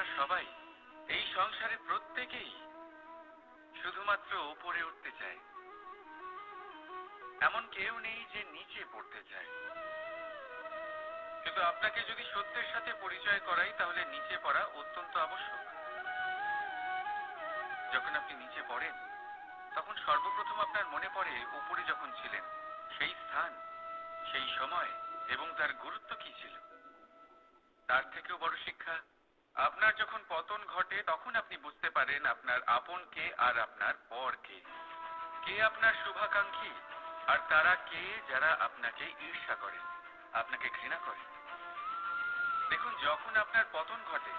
আমরা সবাই এই সংসারে প্রত্যেকেই শুধুমাত্র ওপরে উঠতে চায় এমন কেউ নেই যে নিচে পড়তে চায়। কিন্তু আপনাকে যদি সত্যের সাথে পরিচয় করাই, তাহলে নিচে পড়া অত্যন্ত আবশ্যক। যখন আপনি নিচে পড়েন, তখন সর্বপ্রথম আপনার মনে পড়ে উপরে যখন ছিলেন, সেই স্থান, সেই সময় এবং তার গুরুত্ব কি ছিল? তার থেকেও বড় শিক্ষা আপনার যখন পতন ঘটে, তখন আপনি বুঝতে পারেন আপনার আপন কে আর আপনার পর কে কে আপনার শুভাকাঙ্ক্ষী? আর তারা কে যারা আপনাকে ঈর্ষা করে, আপনাকে ঘৃণা করে? দেখুন, যখন আপনার পতন ঘটে,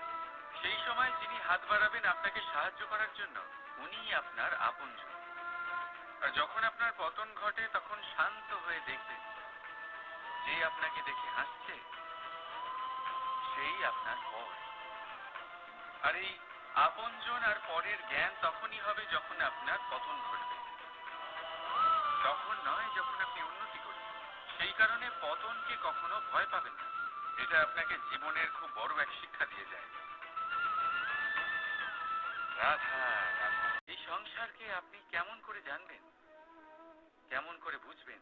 সেই সময় যিনি হাত বাড়াবেন আপনাকে সাহায্য করার জন্য, উনি আপনার আপনজন। আর যখন আপনার পতন ঘটে, তখন শান্ত হয়ে দেখবেন যে আপনাকে দেখে হাসছে, সেই আপনার পর। আর এই আপনজন আর পরের জ্ঞান তখনই হবে যখন আপনার পতন ঘটবে। তখন নয় যখন আপনি উন্নতি করবেন। সেই কারণে পতনকে কখনো ভয় পাবেন না। এটা আপনাকে জীবনের খুব বড় এক শিক্ষা দিয়ে যায়। এই সংসারকে আপনি কেমন করে জানবেন? কেমন করে বুঝবেন?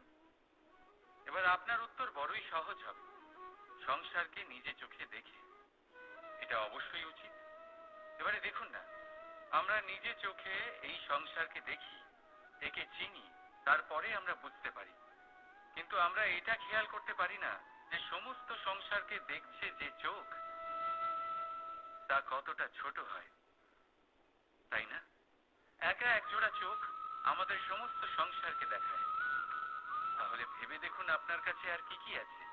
এবার আপনার উত্তর বড়ই সহজ হবে। সংসারকে নিজে চোখে দেখে। এটা অবশ্যই উচিত। এবারে দেখুন না, আমরা নিজে চোখে এই সংসারকে দেখি, একে চিনি, তারপরে আমরা বুঝতে পারি। কিন্তু আমরা এটা খেয়াল করতে পারি না যে সমস্ত সংসারকে দেখছে যে চোখ, তা কতটা ছোট হয়। তাই না? একা একজোড়া চোখ আমাদের সমস্ত সংসারকে দেখায়। তাহলে ভেবে দেখুন আপনার কাছে আর কি কি আছে।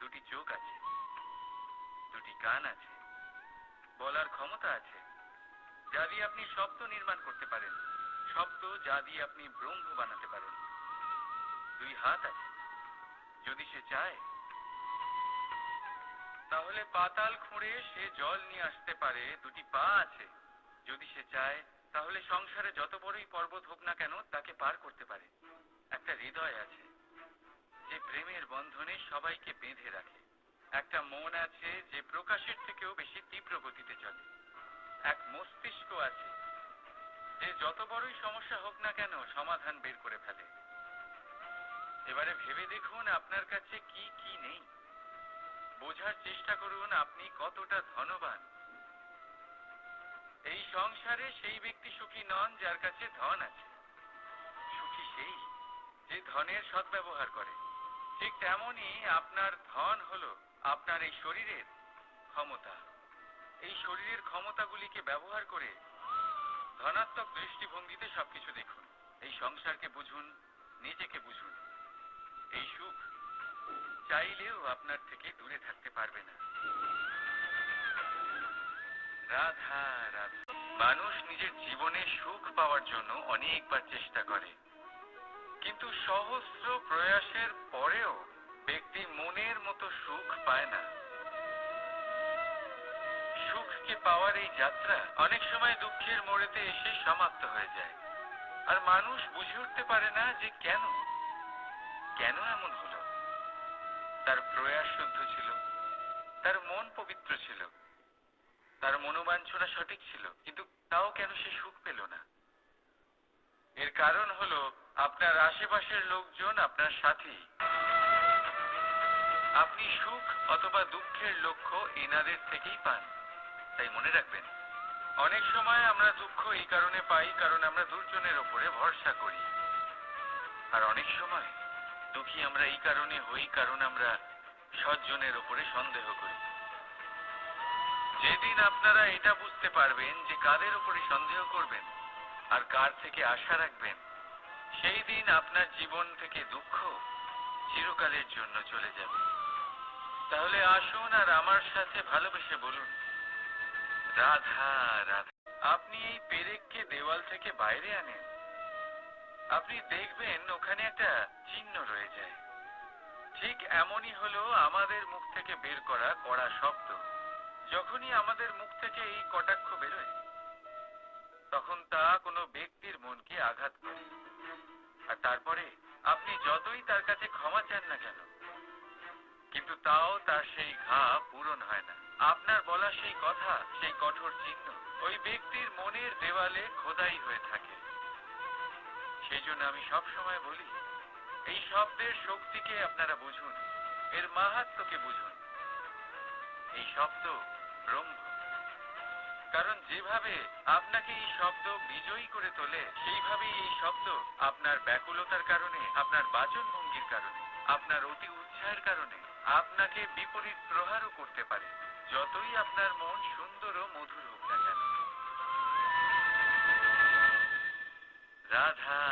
দুটি চোখ আছে, দুটি কান আছে বলার ক্ষমতা আছে। যা দিয়ে আপনি শব্দ নির্মাণ করতে পারেন, শব্দ যা দিয়ে আপনি ব্রহ্ম বানাতে পারেন। দুই হাত আছে। যদি সে চায়, তাহলে পাতাল খুঁড়ে সে জল নিয়ে আসতে পারে, দুটি পা আছে। যদি সে চায়, তাহলে সংসারে যত বড়ই পর্বত হোক না কেন, তাকে পার করতে পারে। একটা হৃদয় আছে। যে প্রেমের বন্ধনে সবাইকে বেঁধে রাখে। একটা মন আছে যে প্রকাশের থেকেও বেশি তীব্র গতিতে চলে। এক মস্তিষ্ক আছে যে যত বড়ই সমস্যা হোক না কেন সমাধান বের করে ফেলে। এবারে ভেবে দেখুন আপনার কাছে কি কি নেই। বোঝার চেষ্টা করুন আপনি কতটা ধনবান। এই সংসারে সেই ব্যক্তি সুখী নন যার কাছে ধন আছে। সুখী সেই যে ধনের সদ্ব্যবহার করে। ঠিক তেমনই আপনার ধন হলো আপনার এই শরীরের ক্ষমতা। এই শরীরের ক্ষমতাগুলিকে ব্যবহার করে ধনাত্মক দৃষ্টিভঙ্গিতে সবকিছু দেখুন। এই সংসারকে বুঝুন, নিজেকে বুঝুন। এই সুখ চাইলেও আপনার থেকে দূরে থাকতে পারবে না। রাধা রাধা। মানুষ নিজের জীবনে সুখ পাওয়ার জন্য অনেকবার চেষ্টা করে। কিন্তু সহস্র প্রয়াসের পরেও ব্যক্তি মনের মতো সুখ পায় না। সুখকে পাওয়ার এই যাত্রা? অনেক সময় দুঃখের মোড়েতে এসে সমাপ্ত হয়ে যায়। আর মানুষ বুঝে উঠতে পারে না যে কেন? কেন এমন হলো? তার প্রয়াস শুদ্ধ ছিল। তার মন পবিত্র ছিল। তার মনোবাঞ্ছনা সঠিক ছিল। কিন্তু তাও কেন সে সুখ পেল না? এর কারণ হলো, আপনার আশেপাশের লোকজন আপনার সাথী। আপনি সুখ অথবা দুঃখের লক্ষ্য এনাদের থেকেই পান, তাই মনে রাখবেন। অনেক সময় আমরা দুঃখ এই কারণে পাই কারণ আমরা দুর্জনের ওপরে ভরসা করি। আর অনেক সময় দুঃখী আমরা এই কারণে হই কারণ আমরা সজ্জনের ওপরে সন্দেহ করি। যেদিন আপনারা এটা বুঝতে পারবেন যে কাদের উপরে সন্দেহ করবেন আর কার থেকে আশা রাখবেন, সেই দিন আপনার জীবন থেকে দুঃখ চিরকালের জন্য চলে যাবে। তাহলে আসুন আর আমার সাথে ভালোবেসে বলুন। রাধা রাধা। আপনি এই পেরেককে দেওয়াল থেকে বাইরে আনেন। আপনি দেখবেন ওখানে একটা চিহ্ন রয়ে যায়। ঠিক এমনই হলো আমাদের মুখ থেকে বের করা কড়া শব্দ। যখনই আমাদের মুখ থেকে এই কটাক্ষ বেরোয়, তখন তা কোনো ব্যক্তির মনকে আঘাত করে। আর তারপরে আপনি যতই তার কাছে ক্ষমা চান না কেন কিন্তু তাও তার সেই ঘা পূরণ হয় না। আপনার বলা সেই কথা, সেই কঠোর চিহ্ন, ওই ব্যক্তির মনের দেওয়ালে খোদাই হয়ে থাকে। সেই জন্য আমি সব সময় বলি, এই শব্দের শক্তিকে আপনারা বুঝুন, এর মাহাত্মকে বুঝুন। এই শব্দ ব্রহ্ম। কারণ যেভাবে আপনাকে এই শব্দ বিজয়ী করে তোলে, সেইভাবেই এই শব্দ আপনার ব্যাকুলতার কারণে, আপনার বাচন ভঙ্গির কারণে, আপনার অতি উৎসাহের কারণে আপনাকে বিপরীত প্রহারও করতে পারে, যতই আপনার মন সুন্দর ও মধুর হোক না কেন। রাধা